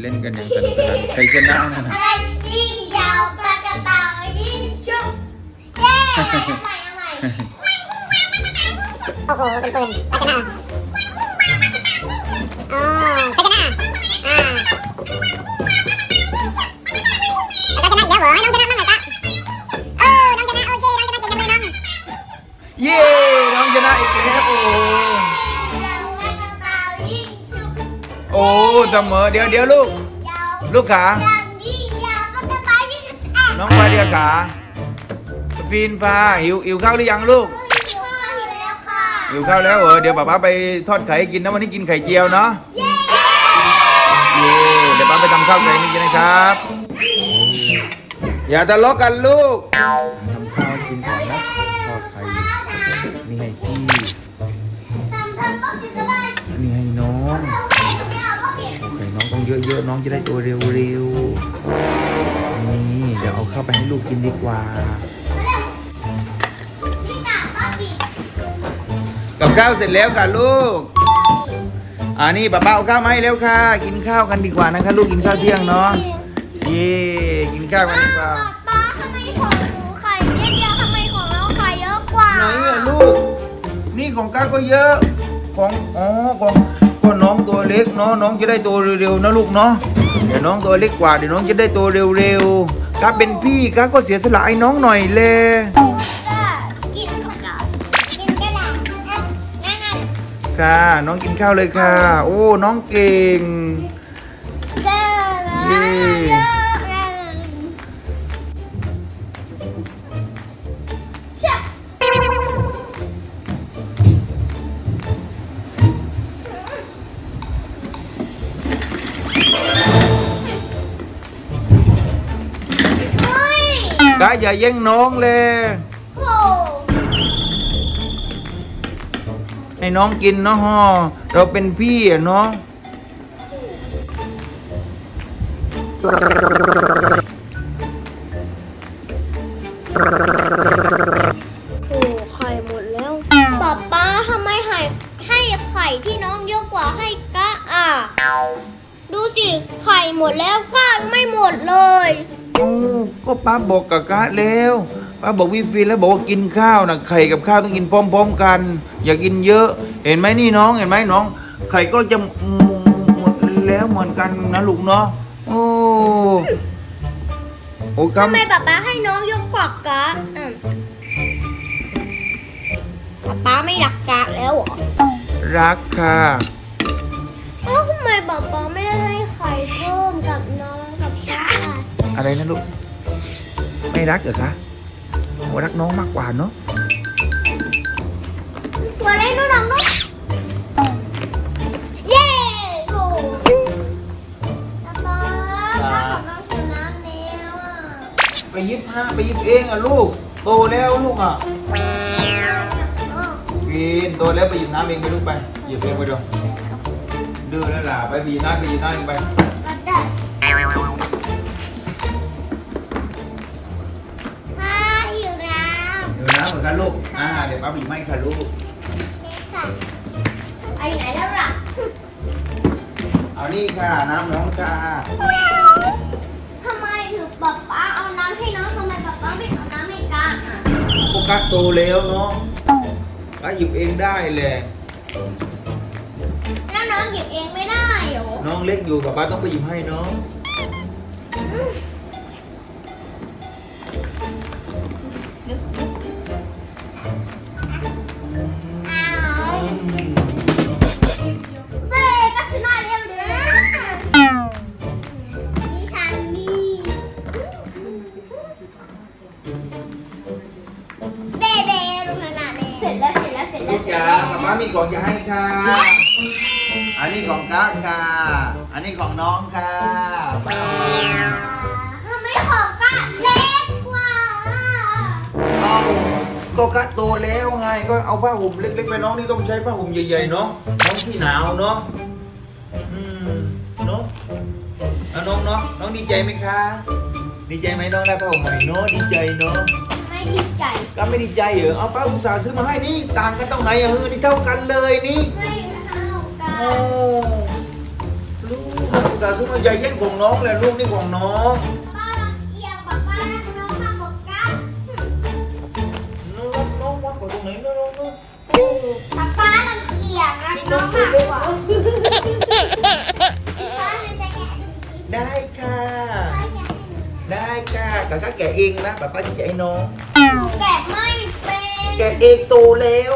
เล่นกันอย่างสนุกสนานใครชนะนั่นนะอะไรยิ่งยาวปลากระเป๋ายิ่งชุบเย้เอาใหม่ใหม่โอ้โหเป็นปืนลักษณะอ๋อลักษณะอ่าแล้วก็ชนะอีกแล้วเหรอให้น้องชนะบ้างหนตะเออน้องชนะโอเคน้องชนะเก่งจังเลยน้องเย้น้องชนะอีกแล้วโอ้ เสมอ เดี๋ยวเดี๋ยวลูกยาวลูกขาอย่างยิ่งยาวปลากระเป๋ายิ่งชุบอะน้องฟาเดียขาฟีนฟ้าหิวหิวข้าวหรือยังลูกหิวข้าวหิวแล้วค่ะหิวข้าวแล้วเหรอเดี๋ยวป๊าป๊าไปทอดไข่ให้กินนะวันนี้กินไข่เจียวเนาะเย้เย้เดี๋ยวป๊าไปทำข้าวไข่ให้กินนะครับ อย่าทะเลาะกันลูกทำข้าวให้กินก่อนนะทอดไข่นี่ให้พี่ เยอะๆน้องจะได้ตัวเร็วๆนี่เดี๋ยวเอาเข้าไปให้ลูกกินดีกว่ามาเร็วนี่กะก็กินกับข้าวเสร็จแล้วค่ะลูกอ่านี่ป้าป้าเอาข้าวมาให้แล้วค่ะ กินข้าวกันดีกว่านะคะ ลูกกินข้าวเที่ยงเนาะเย่กินข้าวกันดีกว่าป้าทำไมของหนูไข่นิดเดียวทำไมของเราไข่เยอะกว่าไหนอะลูก นี่ของก้าก็เยอะ ของอ๋อของ ก็น้องตัวเล็กเนาะน้องจะได้ตัวเร็วๆนะลูกเนาะเดี๋ยวน้องตัวเล็กกว่าเดี๋ยวน้องจะได้ตัวเร็วๆก้าเป็นพี่ก้าก็เสียสละให้น้องหน่อยเลยกินข้าวกากินกระดาษเอ๊ะงั้นงั้นค่ะน้องกินข้าวเลยค่ะ โอ้น้องเก่ง ก้าอย่าแย่งน้องเลย โอ้ให้น้องกินเนาะฮะเราเป็นพี่อะเนาะโหไข่หมดแล้วป๊าป๊าทำไมให้ให้ไข่ที่น้องเยอะกว่าให้กะอะ สิ ไข่หมดแล้วข้าไม่หมดเลยโอ้ก็ป้าบอกกับกะแล้วป้าบอกวิฟินแล้วบอกว่ากินข้าวนะไข่กับข้าวต้องกินพร้อม ๆกัน อย่ากินเยอะ เห็นไหมนี่น้องเห็นไหมน้อง ไข่ก็จะหมดแล้วเหมือนกันนะลูกเนาะโอ้โอ้ครับทำไมป๊าป๊าให้น้องเยอะกว่ากะอืมป๊าป๊าไม่รักกะแล้วเหรอรักค่ะ อะไรนะลูก ไม่รักเหรอคะโอ้รักน้องมากกว่าเนาะตัวเล็กน้องน้องน้องเย้โหป๊าป๊าป๊าของน้องชนะแล้วอะไปยิบนะไปยิบเองอะลูก โตแล้วลูกอะปีนโตแล้วไปหยิบน้ำเองไปลูกไปหยิบเองไปดูดื้อแล้วล่ะไปไปหยิบน้ำไปหยิบน้ำเองไปก็ได้ฮ่า เดี๋ยวน้ำเหมือนกันลูก อ่า เดี๋ยวป้าบีบให้ค่ะลูกค่ะไปไหนแล้วล่ะเอานี่ค่ะ น้ำน้องค่ะทำไมถึงป๊าป๊าเอาน้ำให้น้องทำไมป๊าป๊าไม่เอาน้ำให้กาอะโฟกัสโตแล้วเนาะป้าหยิบเองได้เลย แล้วน้องหยิบเองไม่ได้เหรอ น้องเล็กอยู่กับป้าต้องไปหยิบให้เนาะอ้า จ๋าแล้วป้ามีของจะให้ค่ะ อันนี้ของกั๊กค่ะ อันนี้ของน้องค่ะทำไมของกาเล็กกว่าเอาก็กัดโตแล้วไง ก็เอาผ้าห่มเล็กๆไปน้องนี่ต้องใช้ผ้าห่มใหญ่ๆเนาะ น้องที่หนาวเนาะ อืมเนาะเอาน้องเนาะ น้องดีใจไหมคะ ดีใจไหมน้องได้ผ้าห่มใหม่เนาะ ดีใจเนาะ ไม่ดีใจ ก็ไม่ดีใจเหรอ เอาป้าอุตส่าห์ซื้อมาให้นี่ต่างกันตรงไหนอะเฮ้ยนี่เท่ากันเลยนี่ไม่เท่ากันเอนอลูกอุตส่าห์ซื้อมาใหญ่เช่นของน้องแหละลูกนี่ของน้อง เองนะป๊าป๊าจะใจน้อง แกะไม่เป็น แกะเองโตแล้ว